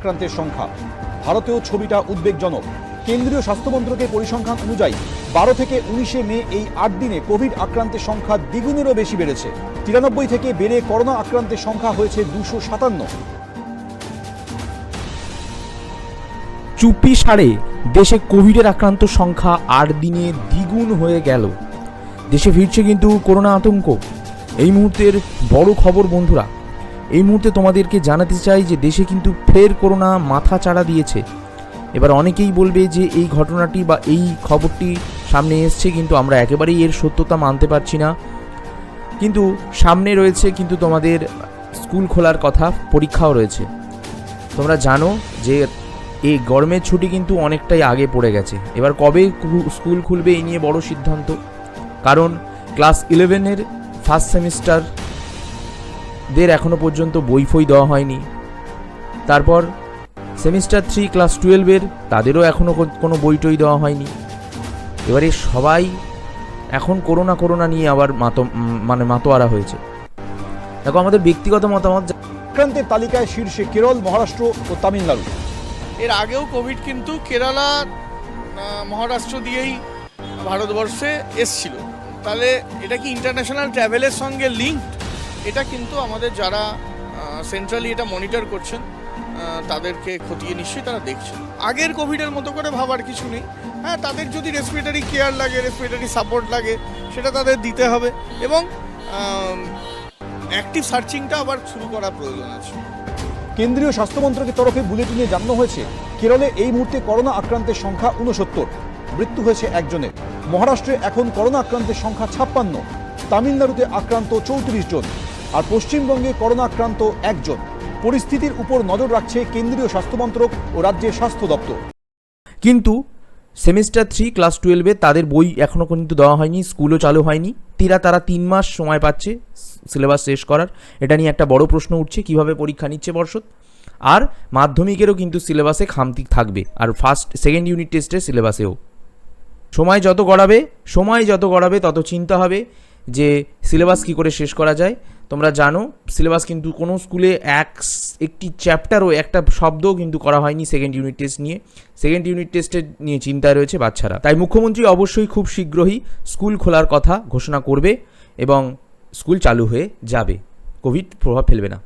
আক্রান্তের সংখ্যা। ভারতেও ছবিটা উদ্বেগজনক। কেন্দ্রীয় স্বাস্থ্য মন্ত্রকের পরিসংখ্যান অনুযায়ী, বারো থেকে উনিশে মে এই আট দিনে কোভিড আক্রান্তের সংখ্যা দ্বিগুণেরও বেশি বেড়েছে। তিরানব্বই থেকে বেড়ে করোনা আক্রান্তের সংখ্যা হয়েছে দুশো সাতান্ন। চুপি সারে দেশে কোভিডের আক্রান্ত সংখ্যা আট দিনে দ্বিগুণ হয়ে গেল। দেশে ফিরছে কিন্তু করোনা আতঙ্ক। এই মুহূর্তের বড় খবর বন্ধুরা এই মুহূর্তে তোমাদেরকে জানাতে চাই যে দেশে কিন্তু ফের করোনা মাথা চাড়া দিয়েছে। এবার অনেকেই বলবে যে এই ঘটনাটি বা এই খবরটি সামনে এসছে কিন্তু আমরা একেবারেই এর সত্যতা মানতে পারছি না। কিন্তু সামনে রয়েছে কিন্তু তোমাদের স্কুল খোলার কথা, পরীক্ষাও রয়েছে। তোমরা জানো যে এই গরমের ছুটি কিন্তু অনেকটাই আগে পড়ে গেছে। এবার কবে স্কুল খুলবে এই নিয়ে বড় সিদ্ধান্ত। কারণ ক্লাস ইলেভেনের ফার্স্ট সেমিস্টার দের এখনও পর্যন্ত বই ফই দেওয়া হয়নি। তারপর সেমিস্টার থ্রি ক্লাস টুয়েলভের তাদেরও এখনও কোনো বই টই দেওয়া হয়নি। এবারে সবাই এখন করোনা করোনা নিয়ে আবার মাতো মানে মাতোয়ারা হয়েছে। দেখো আমাদের ব্যক্তিগত মতামত আক্রান্তের তালিকায় শীর্ষে কেরল মহারাষ্ট্র ও তামিলনাড়ু। এর আগেও কোভিড কিন্তু কেরালা মহারাষ্ট্র দিয়েই ভারতবর্ষে এসছিল। তাহলে এটা কি ইন্টারন্যাশনাল ট্রাভেলের সঙ্গে লিঙ্কড এটা কিন্তু আমাদের যারা সেন্ট্রালি এটা মনিটর করছেন তাদেরকে খতিয়ে নিশ্চয়ই তারা দেখছেন। আগের কোভিডের মতো করে ভাবার কিছু নেই। হ্যাঁ তাদের যদি রেসপিরেটারি কেয়ার লাগে রেসপিরেটারি সাপোর্ট লাগে, সেটা তাদের দিতে হবে। এবং অ্যাক্টিভ সার্চিংটা আবার শুরু করা প্রয়োজন আছে। কেন্দ্রীয় স্বাস্থ্য মন্ত্রকের তরফে বুলেটিনে জানানো হয়েছে, কেরলে এই মুহূর্তে করোনা আক্রান্তের সংখ্যা উনসত্তর মৃত্যু হয়েছে একজনের। মহারাষ্ট্রে এখন করোনা আক্রান্তের সংখ্যা ছাপ্পান্ন। তামিলনাড়ুতে আক্রান্ত চৌত্রিশ জন। আর পশ্চিমবঙ্গে করোনা আক্রান্ত একজন। পরিস্থিতির উপর নজর রাখছে কেন্দ্রীয় স্বাস্থ্য মন্ত্রক ও রাজ্যের স্বাস্থ্য দপ্তর। কিন্তু সেমিস্টার থ্রি, ক্লাস টুয়েলভে তাদের বই এখনও কিন্তু দেওয়া হয়নি, স্কুলও চালু হয়নি। তিরা তারা তিন মাস সময় পাচ্ছে সিলেবাস শেষ করার। এটা নিয়ে একটা বড় প্রশ্ন উঠছে, কীভাবে পরীক্ষা নিচ্ছে পর্ষদ আর মাধ্যমিকেরও কিন্তু সিলেবাসে খামতি থাকবে, আর ফার্স্ট, সেকেন্ড ইউনিট টেস্টের সিলেবাসেও। সময় যত গড়াবে, সময় যত গড়াবে, তত চিন্তা হবে যে সিলেবাস কি করে শেষ করা যায়। তোমরা জানো সিলেবাস কিন্তু কোনো স্কুলে এক, একটি চ্যাপ্টারও একটা শব্দও কিন্তু করা হয়নি সেকেন্ড ইউনিট টেস্ট নিয়ে। সেকেন্ড ইউনিট টেস্টের নিয়ে চিন্তায় রয়েছে বাচ্চারা। তাই মুখ্যমন্ত্রী অবশ্যই খুব শীঘ্রই স্কুল খোলার কথা ঘোষণা করবে এবং স্কুল চালু হয়ে যাবে। কোভিড প্রভাব ফেলবে না।